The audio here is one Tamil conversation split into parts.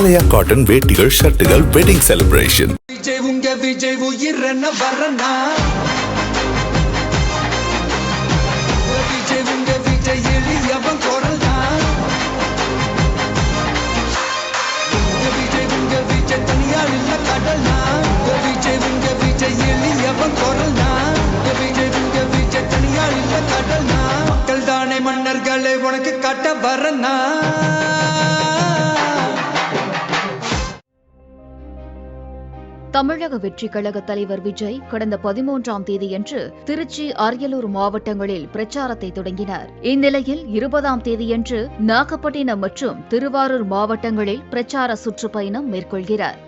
ஆலயா காட்டன் வேட்டிகள் ஷர்ட்டுகள் வெட்டிங் செலிப்ரேஷன் விஜய் உங்க விஜய் உயிர் வரனா விஜய் உங்க விஜய் எளியவன் குரல் தான் விஜய் உங்க விஜய் தனியார் இல்ல கடல் தான் விஜய் உங்க விஜய் எளியவன் குரல் தான் விஜய் உங்க விஜய் தனியார் இல்ல கடல் தான் மக்கள் தானே மன்னர்களே உனக்கு கட்ட வரனா? தமிழக வெற்றி கழக தலைவர் விஜய் கடந்த பதிமூன்றாம் தேதியன்று திருச்சி அரியலூர் மாவட்டங்களில் பிரச்சாரத்தை தொடங்கினார். இந்நிலையில் இருபதாம் தேதியன்று நாகப்பட்டினம் மற்றும் திருவாரூர் மாவட்டங்களில் பிரச்சார சுற்றுப்பயணம் மேற்கொள்கிறார்.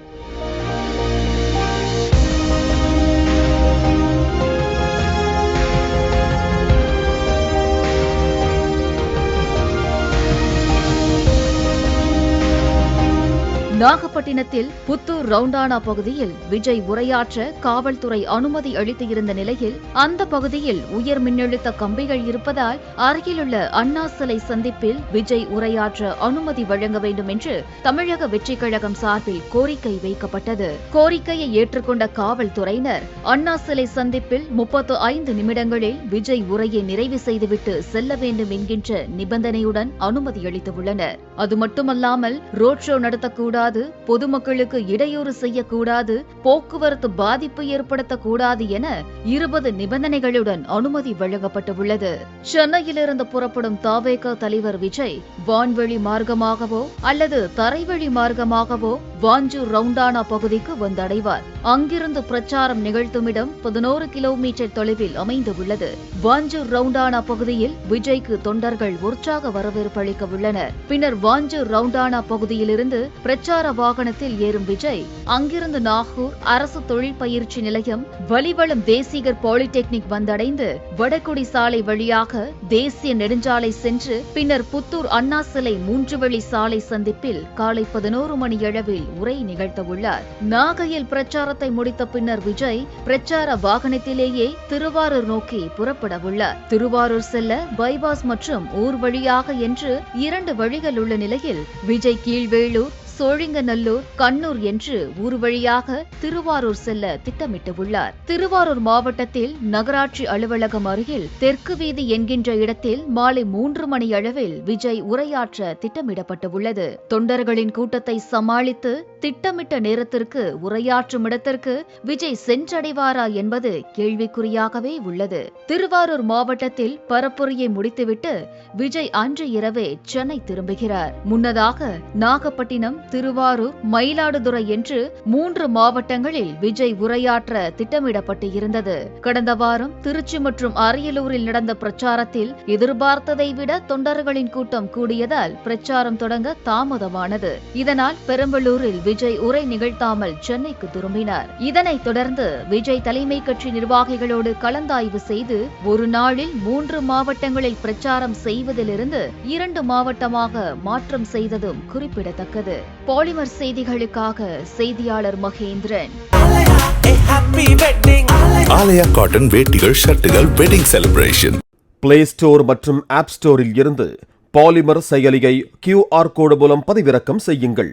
நாகப்பட்டினத்தில் புத்தூர் ரவுண்டானா பகுதியில் விஜய் உரையாற்ற காவல்துறை அனுமதி அளித்து இருந்த நிலையில் அந்த பகுதியில் உயர் மின்னழுத்த கம்பிகள் இருப்பதால் அருகிலுள்ள அண்ணா சிலை சந்திப்பில் விஜய் உரையாற்ற அனுமதி வழங்க வேண்டும் என்று தமிழக வெற்றிக் கழகம் சார்பில் கோரிக்கை வைக்கப்பட்டது. கோரிக்கையை ஏற்றுக்கொண்ட காவல்துறையினர் அண்ணா சிலை சந்திப்பில் முப்பத்து ஐந்து நிமிடங்களில் விஜய் உரையை நிறைவு செய்துவிட்டு செல்ல வேண்டும் என்கின்ற நிபந்தனையுடன் அனுமதி அளித்துள்ளனர். அது மட்டுமல்லாமல் ரோட் ஷோ நடத்தக்கூடாது பொதுமக்களுக்கு இடையூறு செய்யக்கூடாது போக்குவரத்து பாதிப்பு ஏற்படுத்தக்கூடாது என இருபது நிபந்தனைகளுடன் அனுமதி வழங்கப்பட்டுள்ளது. சென்னையிலிருந்து புறப்படும் தாவேக தலைவர் விஜய் வான்வெளி மார்க்கமாகவோ அல்லது தரைவழி மார்க்கமாகவோ வாஞ்சூர் ரவுண்டானா பகுதிக்கு வந்தடைவார். அங்கிருந்து பிரச்சாரம் நிகழ்த்தும் இடம் பதினோரு கிலோமீட்டர் தொலைவில் அமைந்துள்ளது. வாஞ்சூர் ரவுண்டானா பகுதியில் விஜய்க்கு தொண்டர்கள் உற்சாக வரவேற்பு அளிக்க உள்ளனர் பின்னர் வாஞ்சூர் ரவுண்டானா பகுதியிலிருந்து பிரச்சார மின்சார வாகனத்தில் ஏறும் விஜய் அங்கிருந்து நாகூர் அரசு தொழில் பயிற்சி நிலையம் வலிவளம் தேசிகர் பாலிடெக்னிக் வந்தடைந்து வடகுடி சாலை வழியாக தேசிய நெடுஞ்சாலை சென்று பின்னர் புத்தூர் அண்ணா சிலை மூன்று வழி சாலை சந்திப்பில் காலை பதினோரு மணி அளவில் உரை நிகழ்த்தவுள்ளார். நாகையில் பிரச்சாரத்தை முடித்த பின்னர் விஜய் பிரச்சார வாகனத்திலேயே திருவாரூர் நோக்கி புறப்படவுள்ளார். திருவாரூர் செல்ல பைபாஸ் மற்றும் ஊர் வழியாக என்று இரண்டு வழிகள் உள்ள நிலையில் விஜய் கீழ்வேளூர் சோழிங்கநல்லூர் கண்ணூர் என்று ஊர் வழியாக திருவாரூர் செல்ல திட்டமிட்டுள்ளார். திருவாரூர் மாவட்டத்தில் நகராட்சி அலுவலகம் அருகில் தெற்கு வீதி என்கின்ற இடத்தில் மாலை மூன்று மணி அளவில் விஜய் உரையாற்ற திட்டமிடப்பட்டுள்ளது. தொண்டர்களின் கூட்டத்தை சமாளித்து திட்டமிட்ட நேரத்திற்கு உரையாற்றும் இடத்திற்கு விஜய் சென்றடைவாரா என்பது கேள்விக்குறியாகவே உள்ளது. திருவாரூர் மாவட்டத்தில் பரப்புரையை முடித்துவிட்டு விஜய் அன்று இரவே சென்னை திரும்புகிறார். முன்னதாக நாகப்பட்டினம் திருவாரூர் மயிலாடுதுறை என்று மூன்று மாவட்டங்களில் விஜய் உரையாற்ற திட்டமிடப்பட்டு இருந்தது. கடந்த வாரம் திருச்சி மற்றும் அரியலூரில் நடந்த பிரச்சாரத்தில் எதிர்பார்த்ததை விட தொண்டர்களின் கூட்டம் கூடியதால் பிரச்சாரம் தொடங்க தாமதமானது. இதனால் பெரம்பலூரில் விஜய் உரை நிகழ்த்தாமல் சென்னைக்கு திரும்பினார். இதனைத் தொடர்ந்து விஜய் தலைமை கட்சி நிர்வாகிகளோடு கலந்தாய்வு செய்து ஒரு நாளில் மூன்று மாவட்டங்களில் பிரச்சாரம் செய்வதிலிருந்து இரண்டு மாவட்டமாக மாற்றம் செய்ததும் குறிப்பிடத்தக்கது. பாலிமர் செய்திகளுக்காக செய்தியாளர் மகேந்திரன். ஆலயா காட்டன் வேட்டிகள் ஷர்ட்டுகள் வெட்டிங் செலிப்ரேஷன் பிளே ஸ்டோர் மற்றும் ஆப் ஸ்டோரில் இருந்து பாலிமர் செயலியை கியூஆர் கோடு மூலம் பதிவிறக்கம் செய்யுங்கள்.